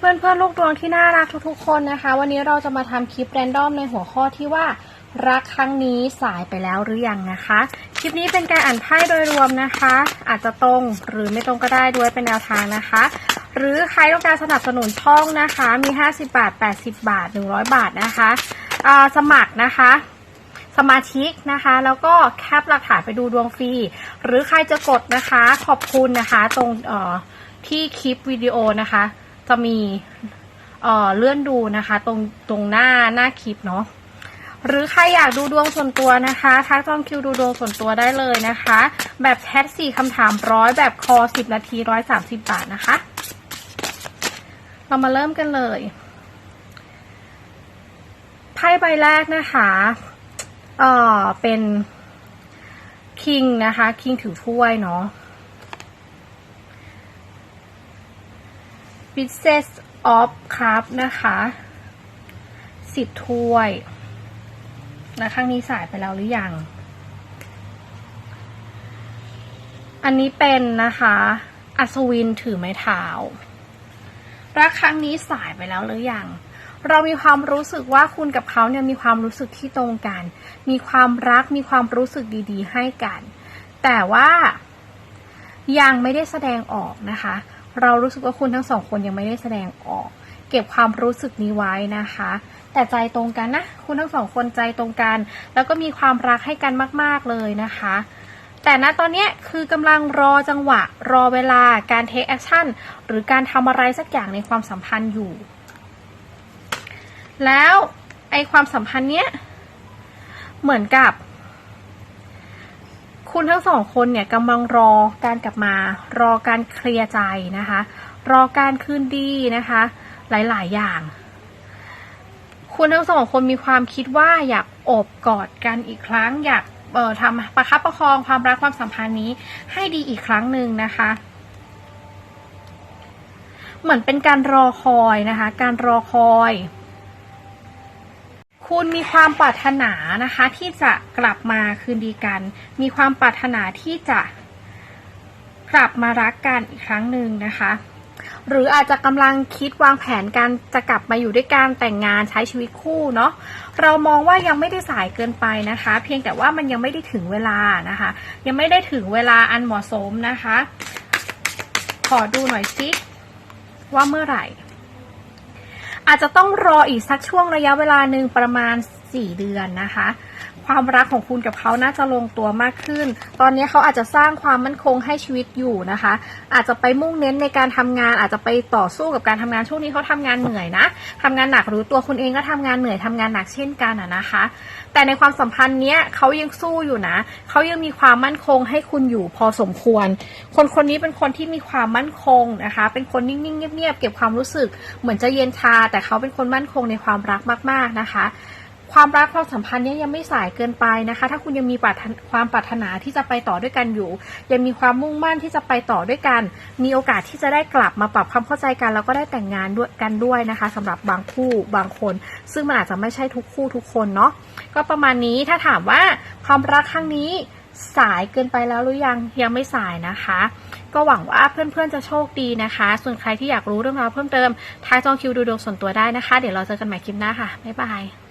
เพื่อนเพื่อนลูกดวงที่น่ารักทุกๆคนนะคะ วันนี้เราจะมาทำคลิปแรนดอมในหัวข้อที่ว่ารักครั้งนี้สายไปแล้วหรือยังนะคะ คลิปนี้เป็นการอ่านไพ่โดยรวมนะคะ อาจจะตรงหรือไม่ตรงก็ได้ด้วยเป็นแนวทางนะคะ หรือใครต้องการสนับสนุนช่องนะคะ มี 50 บาท 80 บาท 100 บาทนะคะสมัครนะคะสมาชิกนะคะ แล้วก็แคปหลักฐานไปดูดวงฟรี หรือใครจะกดนะคะ ขอบคุณนะคะ ตรงที่คลิปวิดีโอนะคะ จะมีเอ่อเลื่อนดูนะคะ ตรงตรงหน้าหน้าคลิปเนาะหรือใครอยากดูดวงส่วนตัวนะคะทักจองคิวดูดวงส่วนตัวได้เลยนะคะ แบบแชทสี่คำถามร้อยแบบคอสิบนาทีร้อยสามสิบบาทนะคะ เรามาเริ่มกันเลยไพ่ใบแรกนะคะเอ่อเป็นคิงนะคะคิงถือถ้วยเนาะ Princess of Cup นะคะสิบถ้วย และข้างนี้สายไปแล้วหรือยัง อันนี้เป็นนะคะ อัศวินถือไม้เท้ารักครั้งนี้สายไปแล้วหรือยัง เรามีความรู้สึกว่าคุณกับเขาเนี่ยมีความรู้สึกที่ตรงกัน มีความรัก มีความรู้สึกดี ๆ ให้กัน แต่ว่ายังไม่ได้แสดงออกนะคะ เรารู้สึกว่าคุณทั้งสองคนยังไม่ได้แสดงออก เก็บความรู้สึกนี้ไว้นะคะ แต่ใจตรงกันนะ คุณทั้งสองคนใจตรงกัน แล้วก็มีความรักให้กันมาก ๆเลยนะคะ แต่ณตอนนี้คือกำลังรอจังหวะ รอเวลาการเทคแอคชั่นหรือการทำอะไรสักอย่างในความสัมพันธ์อยู่ แล้วไอความสัมพันธ์เนี้ยเหมือนกับ คุณทั้งสองคนเนี่ยกำลังรอการกลับมา รอการเคลียร์ใจนะคะ รอการคืนดีนะคะ หลายๆ อย่าง คุณทั้งสองคนมีความคิดว่าอยากโอบกอดกันอีกครั้ง อยากเอ่อทำประคับประคองความรักความสัมพันธ์นี้ให้ดีอีกครั้งหนึ่งนะคะ เหมือนเป็นการรอคอยนะคะ การรอคอย คุณมีความปรารถนานะคะ ที่จะกลับมาคืนดีกัน มีความปรารถนาที่จะกลับมารักกันอีกครั้งหนึ่งนะคะ หรืออาจจะกำลังคิดวางแผนการจะกลับมาอยู่ด้วยกันแต่งงานใช้ชีวิตคู่เนาะเรามองว่ายังไม่ได้สายเกินไปนะคะ เพียงแต่ว่ามันยังไม่ได้ถึงเวลานะคะ ยังไม่ได้ถึงเวลาอันเหมาะสมนะคะ ขอดูหน่อยสิว่าเมื่อไหร่ อาจจะต้องรออีกสักช่วงระยะเวลาหนึ่งประมาณ 4 เดือนนะคะ ความรักของคุณกับเขาน่าจะลงตัวมากขึ้น ตอนนี้เขาอาจจะสร้างความมั่นคงให้ชีวิตอยู่นะคะ อาจจะไปมุ่งเน้นในการทำงาน อาจจะไปต่อสู้กับการทำงานช่วงนี้เขาทำงานเหนื่อยนะทำงานหนักหรือตัวคุณเองก็ทำงานเหนื่อยทำงานหนักเช่นกันอะนะคะ แต่ในความสัมพันธ์เนี้ยเขายังสู้อยู่นะเขายังมีความมั่นคงให้คุณอยู่พอสมควร คนคนนี้เป็นคนที่มีความมั่นคงนะคะ เป็นคนนิ่งๆเงียบๆเก็บความรู้สึก เหมือนจะเย็นชา แต่เขาเป็นคนมั่นคงในความรักมาก ๆนะคะ ความรักความสัมพันธ์เนี้ยยังไม่สายเกินไปนะคะ ถ้าคุณยังมีปรารถความปรารถนาที่จะไปต่อด้วยกันอยู่ ยังมีความมุ่งมั่นที่จะไปต่อด้วยกัน มีโอกาสที่จะได้กลับมาปรับความเข้าใจกัน แล้วก็ได้แต่งงานด้วยกันด้วยนะคะสำหรับบางคู่บางคน ซึ่งมันอาจจะไม่ใช่ทุกคู่ทุกคนเนาะก็ประมาณนี้ถ้าถามว่าความรักครั้งนี้สายเกินไปแล้วหรือยังยังไม่สายนะคะ ก็หวังว่าเพื่อนๆจะโชคดีนะคะ ส่วนใครที่อยากรู้เรื่องราวเพิ่มเติมทักจองคิวดูดวงส่วนตัวได้นะคะ เดี๋ยวเราเจอกันใหม่คลิปหน้าค่ะ บ๊ายบาย